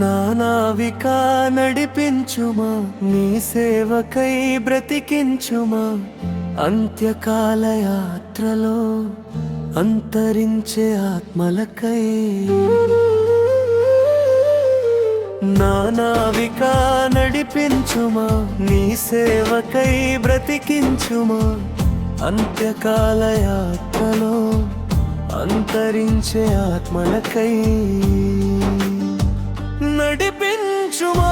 నానావిక నడిపించుమా నీ సేవకై బ్రతికించుమా. అంత్యకాల యాత్రలో అంతరించే ఆత్మలకై. నానావిక నడిపించుమా నీ సేవకై బ్రతికించుమా. అంత్యకాల యాత్రలో అంతరించే ఆత్మలకై. నడిపించుమా?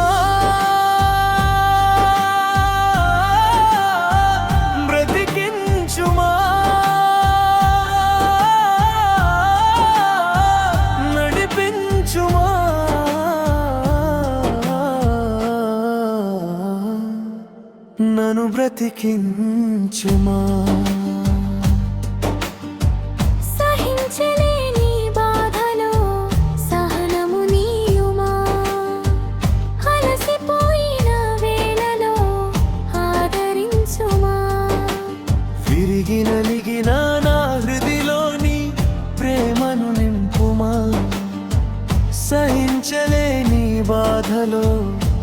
బ్రతికించుమా? నడిపించుమా? నన్ను బ్రతికించుమా? బాధలో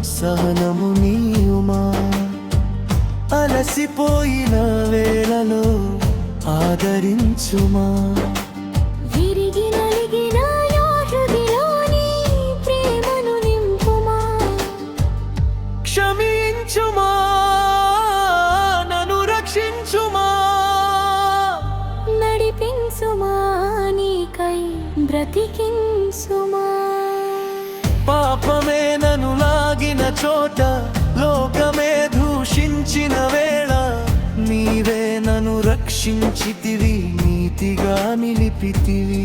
సహనము నీయుమా అలసిపోయిన వేళలో ఆదరించుమా? విరిగి నలిగిన నా హృదిలోని ప్రేమను నింపుమా? క్షమించుమా? నన్ను రక్షించుమా? నడిపించుమా నీకై బ్రతికించుమా? పాపమే చోట లోకమే దూషించిన వేళ నీవే నన్ను రక్షించితివి నీతిగా నిలిపితివి.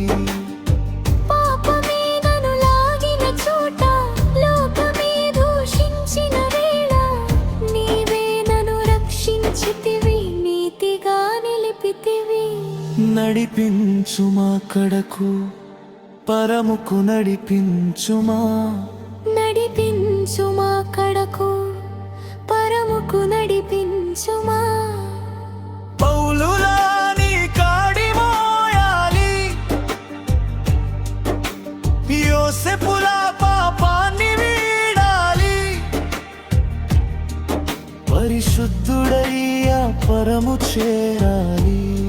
నడిపించుమా కడకు పరముకు నడిపించుమా? కడకు పరముకు నడిపించుమా? యోసెపులా పాపాన్ని వీడాలి. పరిశుద్ధుడయ్యా పరము చేరాలి.